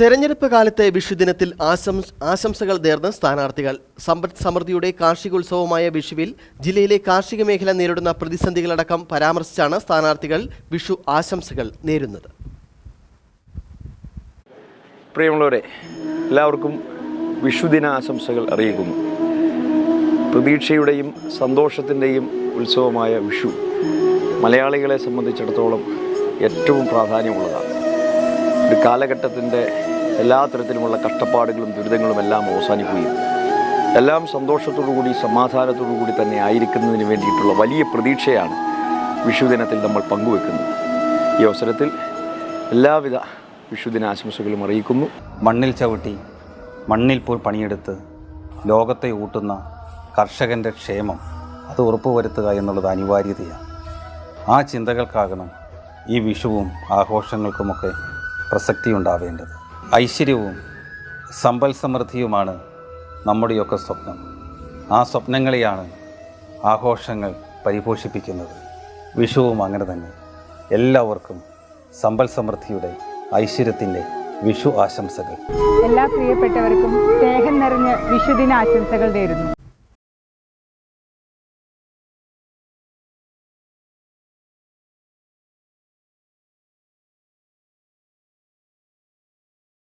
തെരഞ്ഞെടുപ്പ് കാലത്തെ വിഷുദിനത്തിൽ ആശംസ ആശംസകൾ നേർന്ന് സ്ഥാനാർത്ഥികൾ. സമ്പദ് സമൃദ്ധിയുടെ കാർഷികോത്സവമായ വിഷുവിൽ ജില്ലയിലെ കാർഷിക മേഖല നേരിടുന്ന പ്രതിസന്ധികളടക്കം പരാമർശിച്ചാണ് സ്ഥാനാർത്ഥികൾ വിഷു ആശംസകൾ നേരുന്നത്. പ്രിയമുള്ളവരെ എല്ലാവർക്കും വിഷുദിന ആശംസകൾ അറിയിക്കുന്നു. പ്രതീക്ഷയുടെയും സന്തോഷത്തിന്റെയും ഉത്സവമായ വിഷു മലയാളികളെ സംബന്ധിച്ചിടത്തോളം ഏറ്റവും പ്രാധാന്യമുള്ളതാണ്. ഒരു കാലഘട്ടത്തിന്റെ എല്ലാ തരത്തിലുമുള്ള കഷ്ടപ്പാടുകളും ദുരിതങ്ങളും എല്ലാം അവസാനിക്കുകയും എല്ലാം സന്തോഷത്തോടുകൂടി സമാധാനത്തോടുകൂടി തന്നെ ആയിരിക്കുന്നതിന് വേണ്ടിയിട്ടുള്ള വലിയ പ്രതീക്ഷയാണ് വിഷുദിനത്തിൽ നമ്മൾ പങ്കുവെക്കുന്നത്. ഈ അവസരത്തിൽ എല്ലാവിധ വിഷുദിന ആശംസകളും അറിയിക്കുന്നു. മണ്ണിൽ ചവിട്ടി മണ്ണിൽ പോൽ പണിയെടുത്ത് ലോകത്തെ ഊട്ടുന്ന കർഷകന്റെ ക്ഷേമം അത് ഉറപ്പുവരുത്തുക എന്നുള്ളത് അനിവാര്യതയാണ്. ആ ചിന്തകൾക്കാകണം ഈ വിഷുവും ആഘോഷങ്ങൾക്കുമൊക്കെ പ്രസക്തി ഉണ്ടാവേണ്ടത് ഐശ്വര്യവും സമ്പൽ സമൃദ്ധിയുമാണ് നമ്മുടെയൊക്കെ സ്വപ്നം. ആ സ്വപ്നങ്ങളെയാണ് ആഘോഷങ്ങൾ പരിപോഷിപ്പിക്കുന്നത്. വിഷുവും അങ്ങനെ തന്നെ. എല്ലാവർക്കും സമ്പൽ സമൃദ്ധിയുടെ ഐശ്വര്യത്തിന്റെ വിഷു ആശംസകൾ. എല്ലാ പ്രിയപ്പെട്ടവർക്കും സ്നേഹം നിറഞ്ഞ വിഷുദിന ആശംസകൾ നേരുന്നു.